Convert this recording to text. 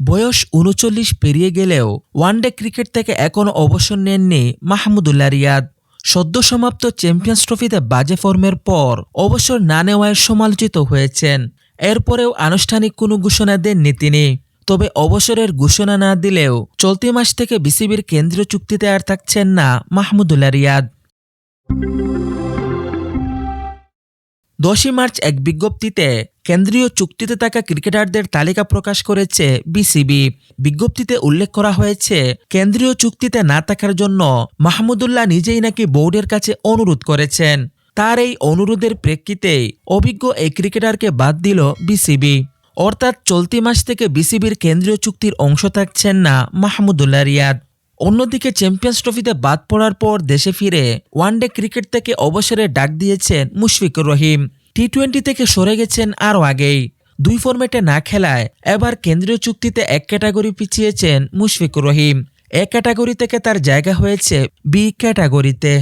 বয়স উনচল্লিশ পেরিয়ে গেলেও ওয়ানডে ক্রিকেট থেকে এখনও অবসর নেননি মাহমুদুল্লাহ রিয়াদ। সদ্য সমাপ্ত চ্যাম্পিয়ন্স ট্রফিতে বাজে ফর্মের পর অবসর না নেওয়ায় সমালোচিত হয়েছেন। এরপরেও আনুষ্ঠানিক কোনো ঘোষণা দেননি তিনি। তবে অবসরের ঘোষণা না দিলেও চলতি মাস থেকে বিসিবির কেন্দ্রীয় চুক্তিতে আর থাকছেন না মাহমুদুল্লাহ রিয়াদ। দশই মার্চ এক বিজ্ঞপ্তিতে কেন্দ্রীয় চুক্তিতে থাকা ক্রিকেটারদের তালিকা প্রকাশ করেছে বিসিবি। বিজ্ঞপ্তিতে উল্লেখ করা হয়েছে, কেন্দ্রীয় চুক্তিতে না থাকার জন্য মাহমুদুল্লাহ নিজেই নাকি বোর্ডের কাছে অনুরোধ করেছেন। তার এই অনুরোধের প্রেক্ষিতেই অভিজ্ঞ এই ক্রিকেটারকে বাদ দিল বিসিবি। অর্থাৎ চলতি মাস থেকে বিসিবির কেন্দ্রীয় চুক্তির অংশ থাকছেন না মাহমুদুল্লাহ রিয়াদ। অন্যদিকে চ্যাম্পিয়ন্স ট্রফিতে বাদ পড়ার পর দেশে ফিরে ওয়ানডে ক্রিকেট থেকে অবসরে ডাক দিয়েছেন মুশফিকুর রহিম। টি টোয়েন্টি থেকে সরে গেছেন আরও আগেই। দুই ফরম্যাটে না খেলায় এবার কেন্দ্রীয় চুক্তিতে এক ক্যাটাগরি পিছিয়েছেন মুশফিকুর রহিম। এ ক্যাটাগরি থেকে তার জায়গা হয়েছে বি ক্যাটাগরিতে